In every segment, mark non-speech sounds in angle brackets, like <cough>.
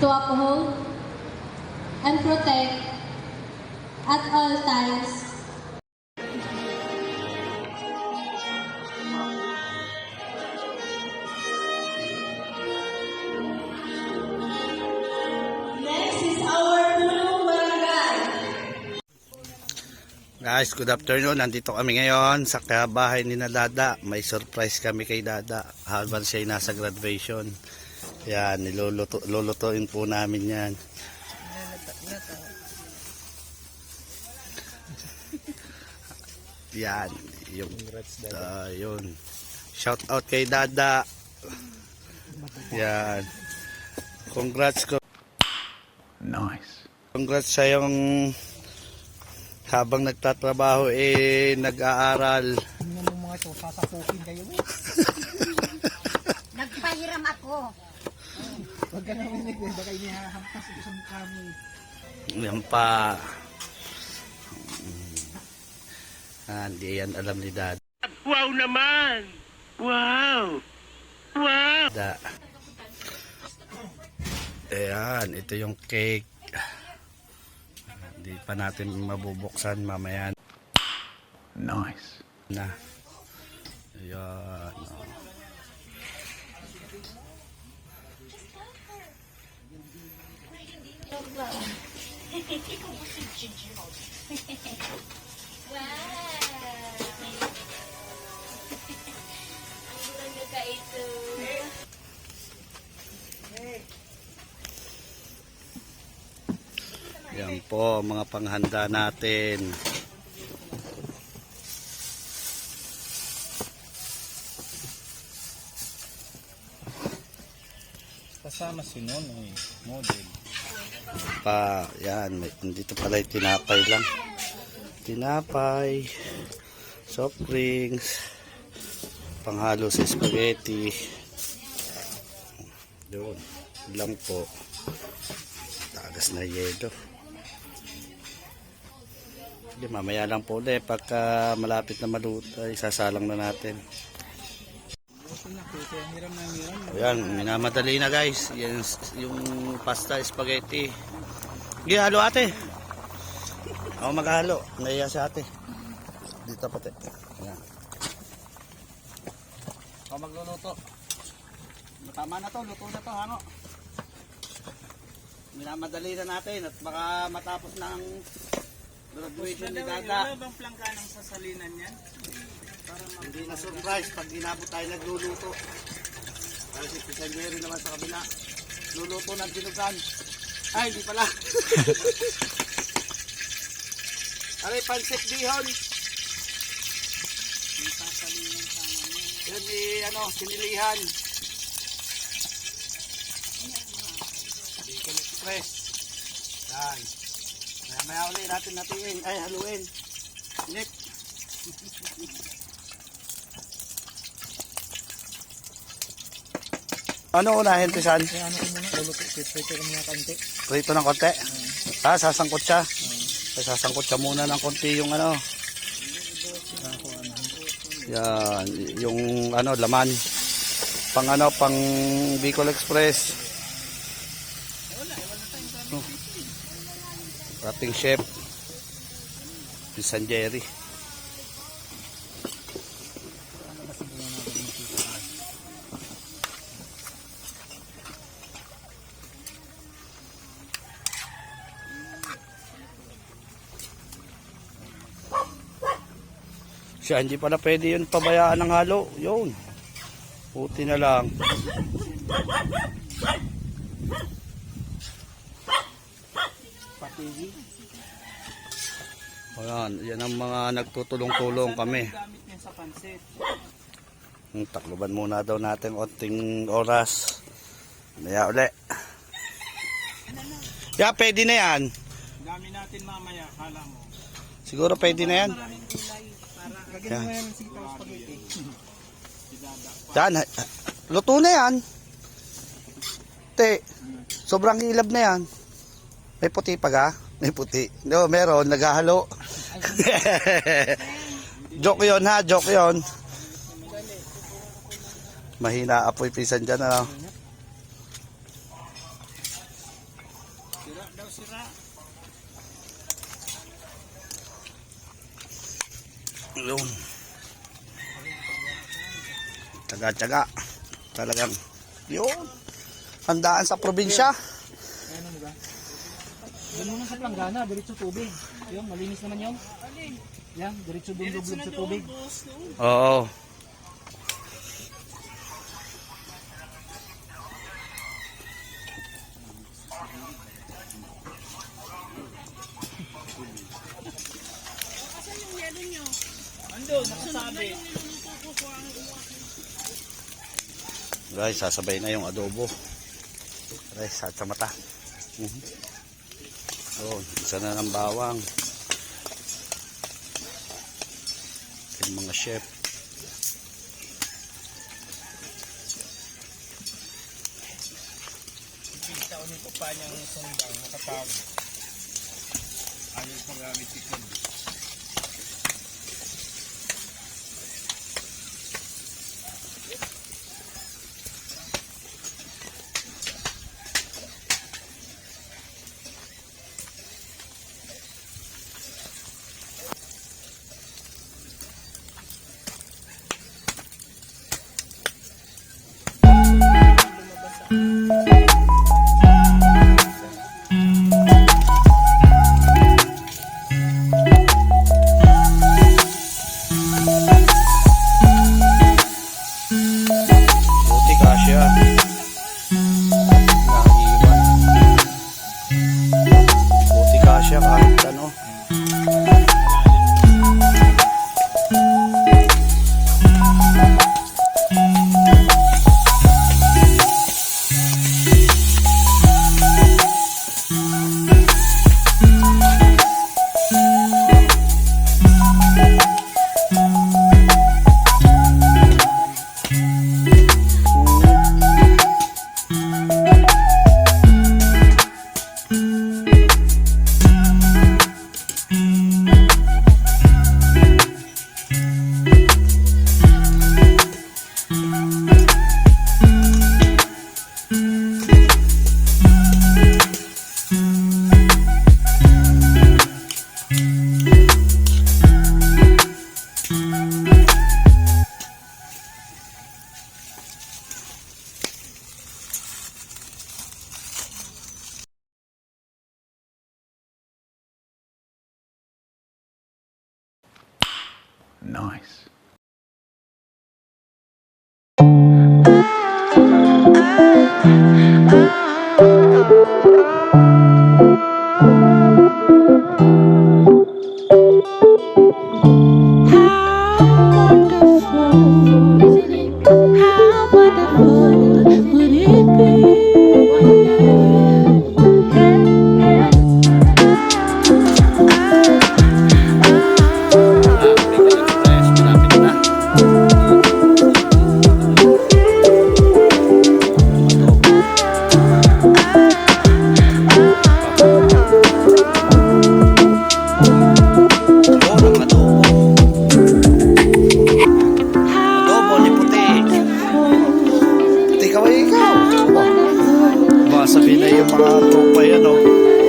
to uphold and protect at all times Next is our Pulong Barangay. Guys, good afternoon. Nandito kami ngayon sa kabahay ni na Dada. May surprise kami kay Dada habang siya ay nasa graduation. Yan, niluluto, lulutuin po namin yan. Yan, yung, uh, yun. Shout out kay Dada. Yan. Congrats ko. Nice. Congrats sa yung habang nagtatrabaho eh nag-aaral. <laughs> Nagpahiram ako. Yan pa. Ah, hindi yan alam ni Dad. Wow naman! Wow! Wow! Da. Ayan, ito yung cake. Hindi pa natin mabubuksan mamaya Nice. na. Ayan. oh. Yan po, mga panghanda natin. Kasama si Nonoy, model. Pa yan may, dito pala yung tinapay lang. Tinapay soft drinks panghalo sa spaghetti. Doon lang po. Tagas na yelo. Hindi, mamaya lang po ulit. Pagka malapit na maluto isasalang na natin Ayan, minamadali na guys. Yan, yung pasta spaghetti. Hindi, halo ate. Ako maghalo. Naiya si ate. Dito pati. Ayan. Ako magluluto. Tama na to, luto na to, ano? Minamadali na natin at baka matapos na ang graduation ni Dada. Ano bang plangka ng sasalinan yan? Hindi na surprise pag inabot tayo nagluluto. Kasi si Pisanyeri naman sa kabila. Luluto ng tinugan. Ay, hindi pala. <laughs> Aray, pansek bihon. Yan ni, ano, sinilihan. Bacon Express. Yan. Maya maya ulit natin natiin. Ay, haluin. Init. <laughs> Ano unahin, Pisan? Ano ko muna, luluto, prito ko muna konti. Prito ng konti? Ah, sasangkot siya. Ay, sasangkot siya muna ng konti yung ano. Yan, yung ano, laman. Pang ano, pang Bicol Express. Oh. Wrapping chef. Si San Jerry. Siya, hindi pala pwede yun pabayaan ng halo. Yun. Puti na lang. Patigi. Ayan, yan ang mga nagtutulong-tulong kami. Hmm, Takluban muna daw natin onting oras. Maya uli. Ya, pwede na yan. Dami natin mamaya, kala mo. Siguro pwede na yan. Lagyan mo yan ng sitaw spaghetti. <laughs> Yan. Luto na yan. Te, sobrang hilab na yan. May puti pa ga? May puti. No, meron. Naghahalo. <laughs> joke yon ha, joke yon. Mahina apoy pisan dyan ano. Yun. Tsaga-tsaga. Talagang. Yun. Handaan sa probinsya. Doon muna sa planggana, diretso tubig. Yun, malinis naman yun. Yan, diretso doon sa tubig. Oo. Guys, sasabay na yung adobo. Guys, sa mata. Mhm. Oh, isa na ng bawang. Yung mga chef. Nice. ikaw ay ikaw. Ba, sabihin na yung mga tropa yan, oh.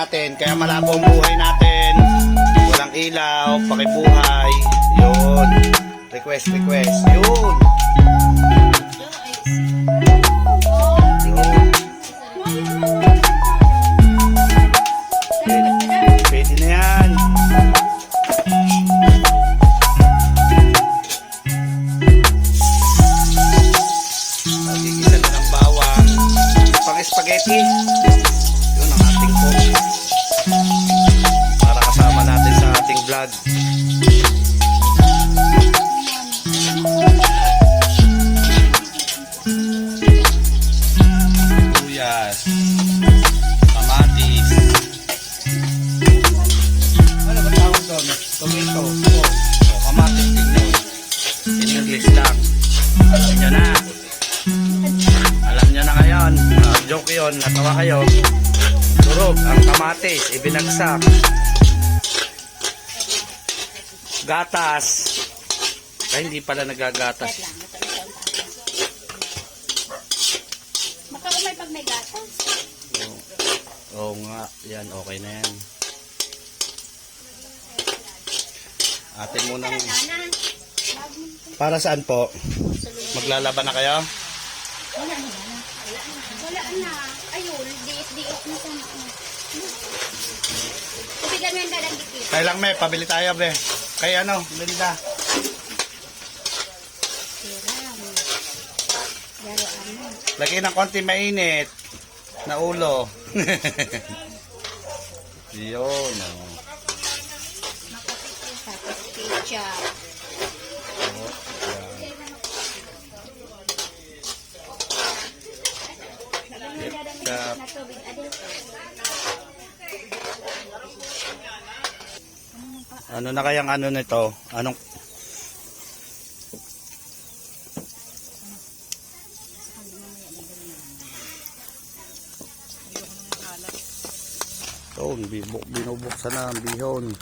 Natin, kaya malabo ang buhay natin. Walang ilaw, pakibuhay. Yun. Request, request. Yun. Gatas. Ay, hindi pala nagagatas. Baka umay pag may gatas. Oo nga. Yan, okay na yan. Atin. Nana, Para saan po? Maglalaban na kayo? wala na. Ayun, diit-diit na sa Tubigan mo yung dadang kaya lang, me, pabili tayo, be. Kaya ano, bili na. Ng konti mainit na ulo. <laughs> Yun. Oh. Makapit yung tapos ketchup. Ano na kayang ano nito? Anong Ito, binubuksan na ang bihon.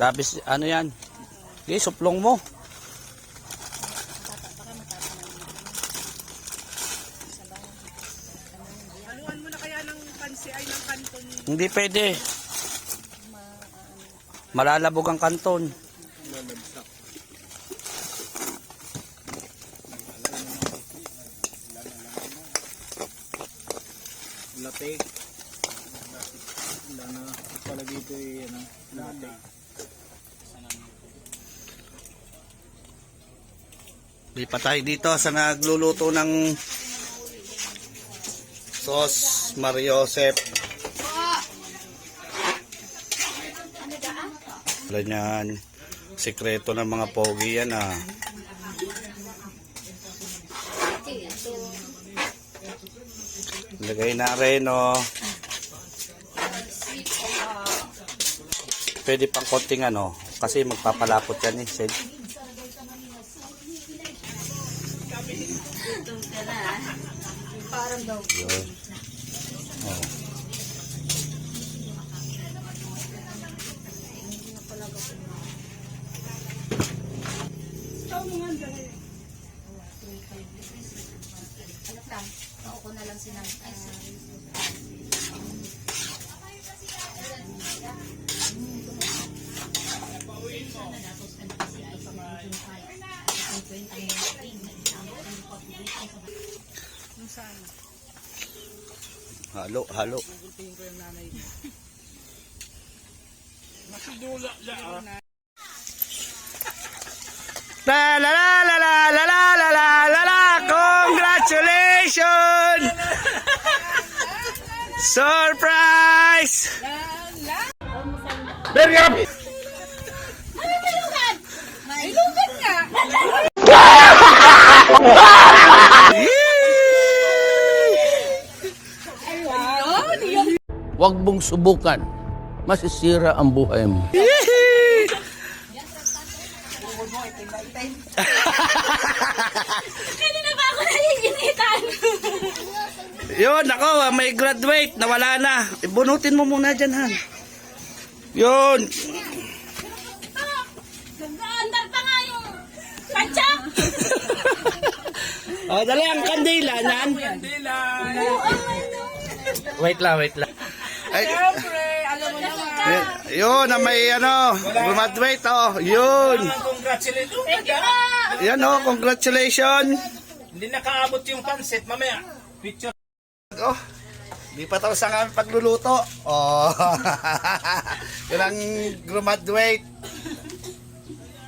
Dabis, ano yan? Hindi, okay, suplong mo. Haluan mo na kaya ng pansi ay ng kanton. Hindi pwede. Malalabog ang kanton. Tayo dito sa nagluluto ng sauce Mario Josep. Wala niyan. Sekreto ng mga pogi yan ah. Lagay na rin oh. Pwede pang konting ano. Kasi magpapalapot yan eh. Yun. Oh. Anak lang, ako na lang sinabi. Ay, sorry. Saan? Halo, halo. La la la la la la la la la la la Congratulations! Surprise! Very happy! <laughs> Huwag mong subukan. masisira ang buhay mo. <laughs> Kanina pa ako naiinitan. Yun, ako, may graduate, nawala na. Ibunutin mo muna dyan, Han. Yun. Nag-aandar pa nga yung kantsa. <laughs> O, dali ang kandila, nan. Wait lang, wait lang. Ay, Siyempre, alam mo naman. yun, na may ano, graduate, oh. Yun. Congratulations. Thank you po. Yan, oh, congratulations. Hindi nakaabot yung pansit. Mamaya, picture. Oh, di pa tapos ang aming pagluluto. Oh. <laughs> Yun ang graduate.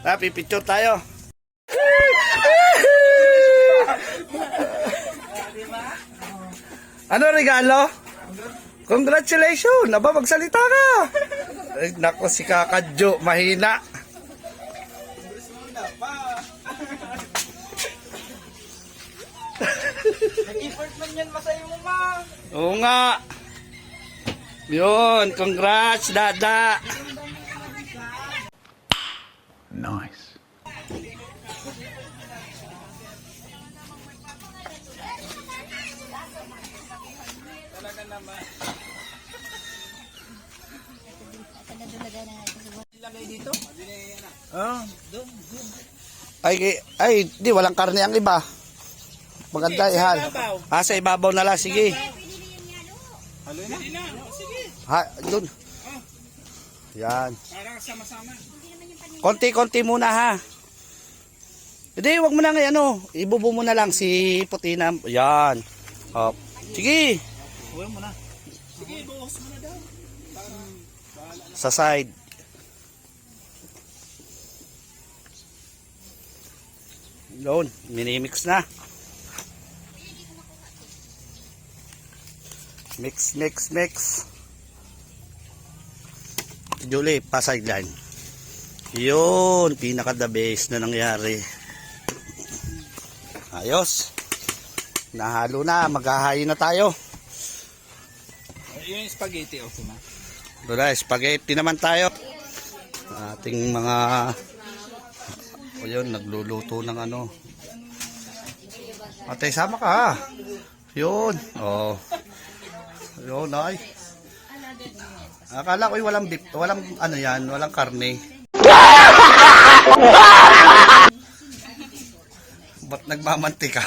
Ah, pipicture tayo. <laughs> ano regalo? Congratulations! Aba, magsalita ka! Ay, nako, si Kakadjo, mahina. Effort man yan, masaya mo ma. Oo nga. Yun, congrats, Dada. Ay, ay, di, walang karne ang iba. Maganda ihal. Ah, sa ibabaw na lang, sige. Ha, dun. Yan. Konti-konti muna ha. Hindi, wag mo na ngayon, ano. Ibubo mo na lang si Putina. Yan. Oh. Sige. Sa side. Yun, minimix na. Mix, mix, mix. Julie, pa sideline. Yun, pinaka the best na nangyari. Ayos. Nahalo na, maghahayin na tayo. Yung spaghetti, okay na. Doon spaghetti naman tayo. Ating mga o yun, nagluluto ng ano. Ate, sama ka ha. Yun. Oh. Yun, ay. Akala ko yung walang beef, walang ano yan, walang karne. Ba't nagmamantika?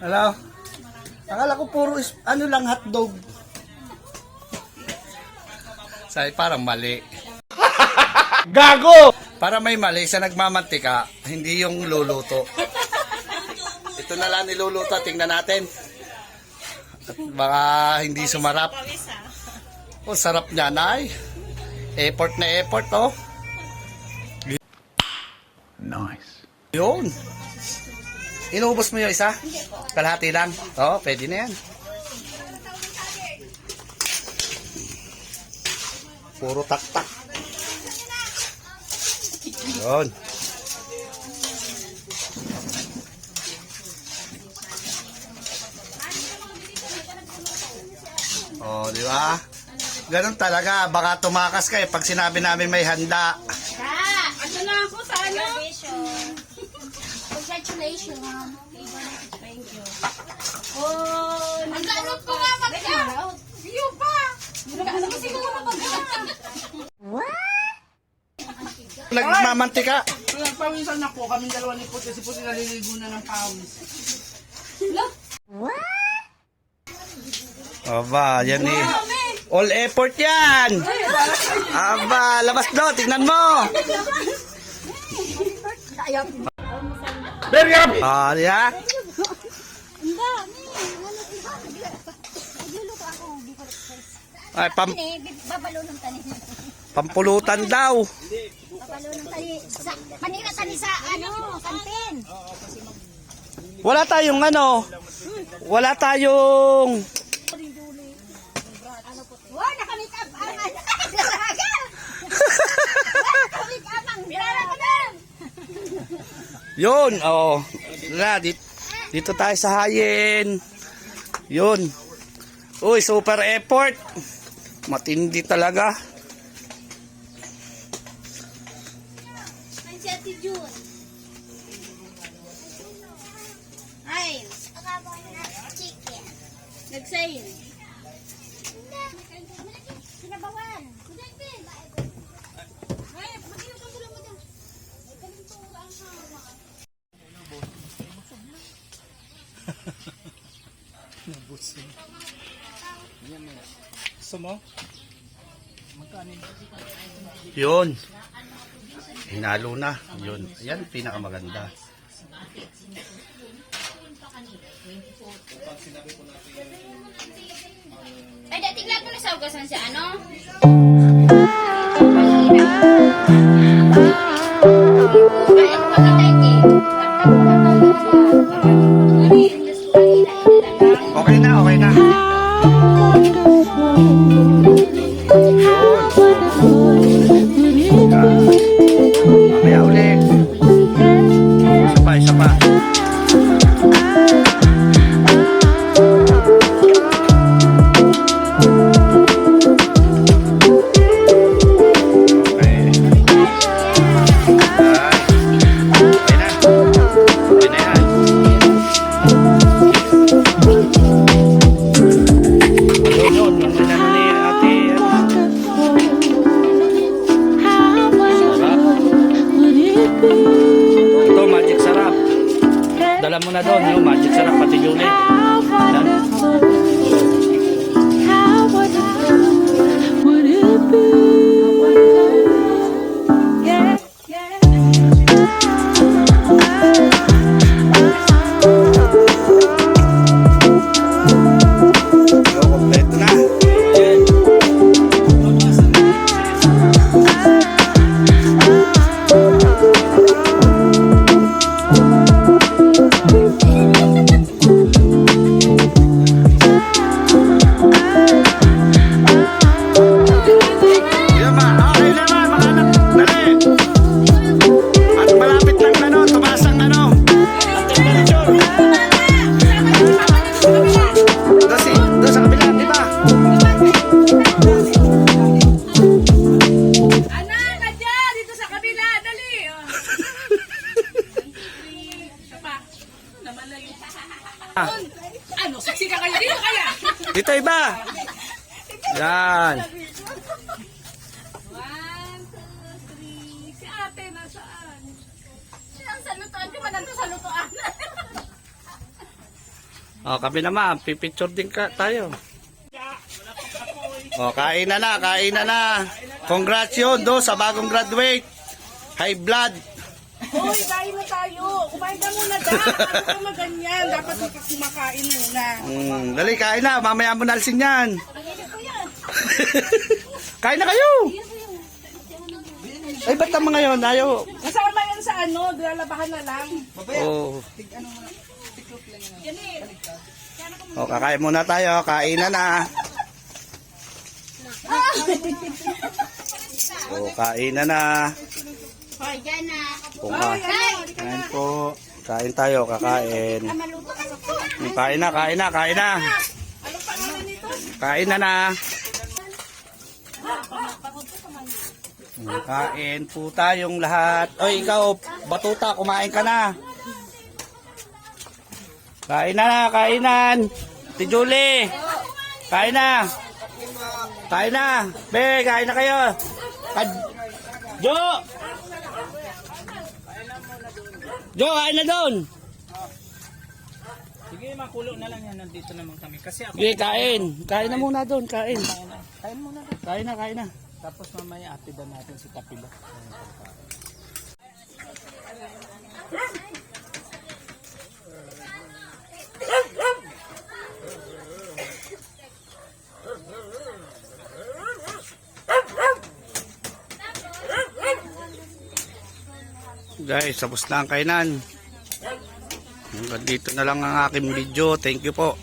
Hello? Akala ko puro is, ano lang hotdog. Say, parang mali. <laughs> Gago! Para may mali sa nagmamantika, hindi yung luluto. Ito na lang niluluto, tingnan natin. At baka hindi sumarap. Oh, sarap niya, nay. Effort na effort, oh. Nice. Yun. Inubos mo yung isa? Kalahati lang? Oo, pwede na yan. Puro tak-tak. Yun. Oh, di ba? Ganun talaga. Baka tumakas kayo pag sinabi namin may handa. Ano na ako sa ano? Congratulations. Thank you. Oh, ang gaano po nga magka. View pa. Ano mo siguro magka? Nagmamantika. Nagpawisan ako, kaming dalawa ni Puti. Si Puti naliligo na ng pawis. Aba, yan eh. All effort yan. Aba, labas do, tignan mo. Very happy. Ah. Hindi ko Ay, pam, Eh, babalo ng pampulutan daw. Babalo ng tanin. Sa, panira tanin sa ano, kantin. Wala tayong ano. Wala tayong... Wow, nakamit up ang ano. <laughs> Nakamit up ang Bilala ko na. Yun, oo. Oh. Na, dit. Dito tayo sa Hayen. Yun. Uy, super effort. Matindi talaga. Nagsayin. Sinabawan. Ganito ang hawak. Gusto mo? Yun. Hinalo na. Yun. Yan, pinakamaganda. Ay, dating lang ko na sa ugasan si ano? Dala mo na doon, yung magic sarap pati Julie. Yan. O, kami naman, pipicture din ka tayo. O, kain na na, kain na na. Congrats yun, do, sa bagong graduate. High blood. Uy, kain na tayo. Kumain ka muna dyan. Ano ka maganyan? Dapat ka kumakain muna. Mm, dali, kain na. Mamaya mo nalsin yan. <laughs> kain na kayo. Ay, ba't mga yun? Ayaw. Kasama yan sa ano, lalabahan na lang. Oh. O, kakain muna tayo. Kain na. O, kain na na. Kain po. Kain tayo, kakain. Maluto ka sa po. Mm, Kain na, kain na, kain na. Kain na na. Mm, Kain po tayong lahat. Oy, ikaw, batuta, kumain ka na. Kain na na, kainan. Si Julie. Kain na. Kain na. Be, kain na kayo. Kad Jo! Jo, kain na doon. Sige, makulo na lang yan. Nandito naman kami. Kasi ako, Sige, kain. Kain na muna doon, kain. kain muna. Kain na, kain na. Tapos mamaya atidan natin si Tapilo. Guys, tapos na ang kainan. Hanggang dito na lang ang aking video. Thank you po.